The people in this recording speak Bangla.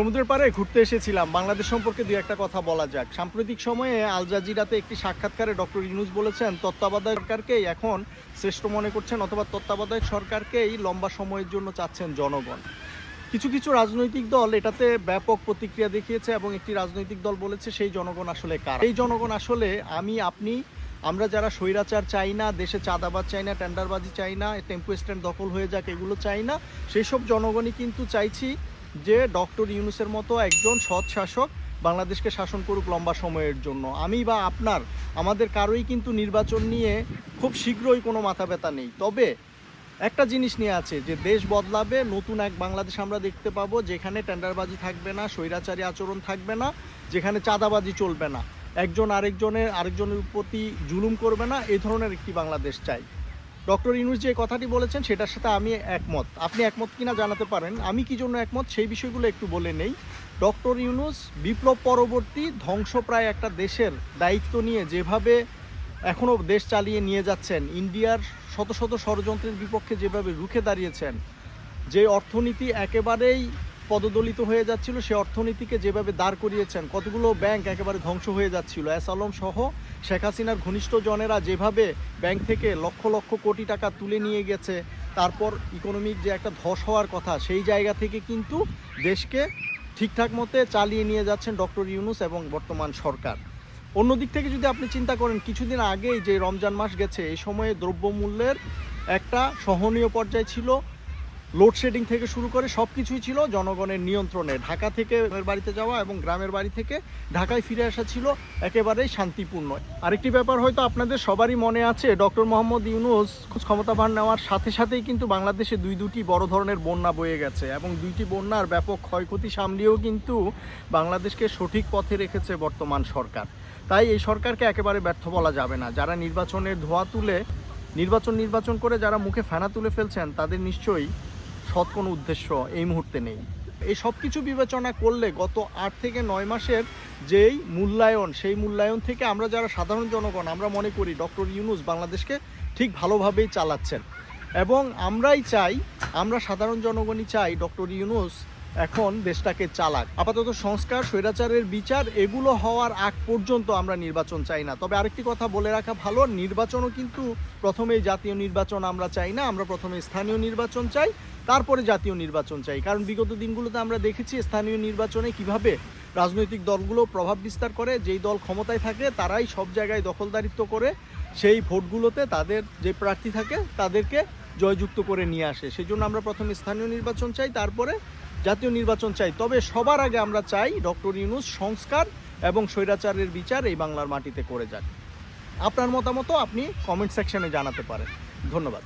সমুদ্রের পাড়ে ঘুরতে এসেছিলাম। বাংলাদেশ সম্পর্কে দুই একটা কথা বলা যাক। সাম্প্রতিক সময়ে আল জাজিরাতে একটি সাক্ষাৎকারে ডক্টর ইউনুস বলেছেন তত্ত্বাবধায়ক সরকারকেই এখন শ্রেষ্ঠ মনে করছেন অথবা তত্ত্বাবধায়ক সরকারকেই লম্বা সময়ের জন্য চাচ্ছেন জনগণ। কিছু কিছু রাজনৈতিক দল এটাতে ব্যাপক প্রতিক্রিয়া দেখিয়েছে এবং একটি রাজনৈতিক দল বলেছে, সেই জনগণ আসলে কার? এই জনগণ আসলে আমি, আপনি, আমরা যারা স্বৈরাচার চাই না, দেশে চাঁদাবাজ চাই না, টেন্ডারবাজি চাই না, টেম্পো স্ট্যান্ড দখল হয়ে যাক, এগুলো চাই না সেই সব জনগণই কিন্তু চাইছি যে ডক্টর ইউনুসের মতো একজন সৎ শাসক বাংলাদেশকে শাসন করুক লম্বা সময়ের জন্য। আমি বা আপনার, আমাদের কারোই কিন্তু নির্বাচন নিয়ে খুব শীঘ্রই কোনো মাথা ব্যথা নেই। তবে একটা জিনিস নিয়ে আছে, যে দেশ বদলাবে, নতুন এক বাংলাদেশ আমরা দেখতে পাবো, যেখানে টেন্ডারবাজি থাকবে না, স্বৈরাচারী আচরণ থাকবে না, যেখানে চাঁদাবাজি চলবে না। একজন আরেকজনের আরেকজনের প্রতি জুলুম করবে না এই ধরনের একটি বাংলাদেশ চাই। ডক্টর ইউনুস যে কথাটি বলেছেন, সেটার সাথে আমি একমত। আপনি একমত কিনা জানাতে পারেন। আমি কি জন্য একমত, সেই বিষয়গুলো একটু বলে নেই। ডক্টর ইউনুস বিপ্লব পরবর্তী ধ্বংসপ্রায় একটা দেশের দায়িত্ব নিয়ে যেভাবে এখনও দেশ চালিয়ে নিয়ে যাচ্ছেন, ইন্ডিয়ার শত শত ষড়যন্ত্রের বিপক্ষে যেভাবে রুখে দাঁড়িয়েছেন, যে অর্থনীতি একেবারেই পদদলিত হয়ে যাচ্ছিল, সে অর্থনীতিকে যেভাবে দাঁড় করিয়েছেন, কতগুলো ব্যাংক একেবারে ধ্বংস হয়ে যাচ্ছিল। এস আলম সহ শেখ হাসিনার ঘনিষ্ঠ জনেরা যেভাবে ব্যাংক থেকে লক্ষ লক্ষ কোটি টাকা তুলে নিয়ে গেছে, তারপর ইকোনমিক যে একটা ধস হওয়ার কথা, সেই জায়গা থেকে কিন্তু দেশকে ঠিকঠাক মতে চালিয়ে নিয়ে যাচ্ছেন ডক্টর ইউনুস এবং বর্তমান সরকার। অন্যদিক থেকে যদি আপনি চিন্তা করেন, কিছুদিন আগেই যে রমজান মাস গেছে, এই সময়ে দ্রব্যমূল্যের একটা সহনীয় পর্যায়ে ছিল। লোডশেডিং থেকে শুরু করে সব কিছুই ছিল জনগণের নিয়ন্ত্রণে। ঢাকা থেকে বাড়িতে যাওয়া এবং গ্রামের বাড়ি থেকে ঢাকায় ফিরে আসা ছিল একেবারেই শান্তিপূর্ণ। আরেকটি ব্যাপার হয়তো আপনাদের সবারই মনে আছে, ডক্টর মোহাম্মদ ইউনুস ক্ষমতাভার নেওয়ার সাথে সাথেই কিন্তু বাংলাদেশে দুই দুটি বড় ধরনের বন্যা বয়ে গেছে এবং দুইটি বন্যার ব্যাপক ক্ষয়ক্ষতি সামলিয়েও কিন্তু বাংলাদেশকে সঠিক পথে রেখেছে বর্তমান সরকার। তাই এই সরকারকে একেবারে ব্যর্থ বলা যাবে না। যারা নির্বাচনের ধোয়া তুলে, নির্বাচন নির্বাচন করে যারা মুখে ফেনা তুলে ফেলছেন, তাদের নিশ্চয়ই সৎ কোনো উদ্দেশ্য এই মুহূর্তে নেই। এই সব কিছু বিবেচনা করলে গত আট থেকে নয় মাসের যেই মূল্যায়ন, সেই মূল্যায়ন থেকে আমরা যারা সাধারণ জনগণ, আমরা মনে করি ডক্টর ইউনুস বাংলাদেশকে ঠিক ভালোভাবেই চালাচ্ছেন। এবং আমরাই চাই, আমরা সাধারণ জনগণই চাই ডক্টর ইউনুস এখন দেশটাকে চালাক। আপাতত সংস্কার, স্বৈরাচারের বিচার, এগুলো হওয়ার আগ পর্যন্ত আমরা নির্বাচন চাই না। তবে আরেকটি কথা বলে রাখা ভালো, নির্বাচনও কিন্তু প্রথমেই জাতীয় নির্বাচন আমরা চাই না, আমরা প্রথমে স্থানীয় নির্বাচন চাই, তারপরে জাতীয় নির্বাচন চাই। কারণ বিগত দিনগুলোতে আমরা দেখেছি স্থানীয় নির্বাচনে কীভাবে রাজনৈতিক দলগুলো প্রভাব বিস্তার করে, যেই দল ক্ষমতায় থাকে তারাই সব জায়গায় দখলদারিত্ব করে, সেই ভোটগুলোতে তাদের যে প্রার্থী থাকে তাদেরকে জয়যুক্ত করে নিয়ে আসে। সেই জন্য আমরা প্রথমে স্থানীয় নির্বাচন চাই, তারপরে জাতীয় নির্বাচন চাই, তবে সবার আগে আমরা চাই ডক্টর ইউনুস সংস্কার এবং স্বৈরাচারের বিচার এই বাংলার মাটিতে করে যাক। আপনার মতামত আপনি কমেন্ট সেকশনে জানাতে পারেন। ধন্যবাদ।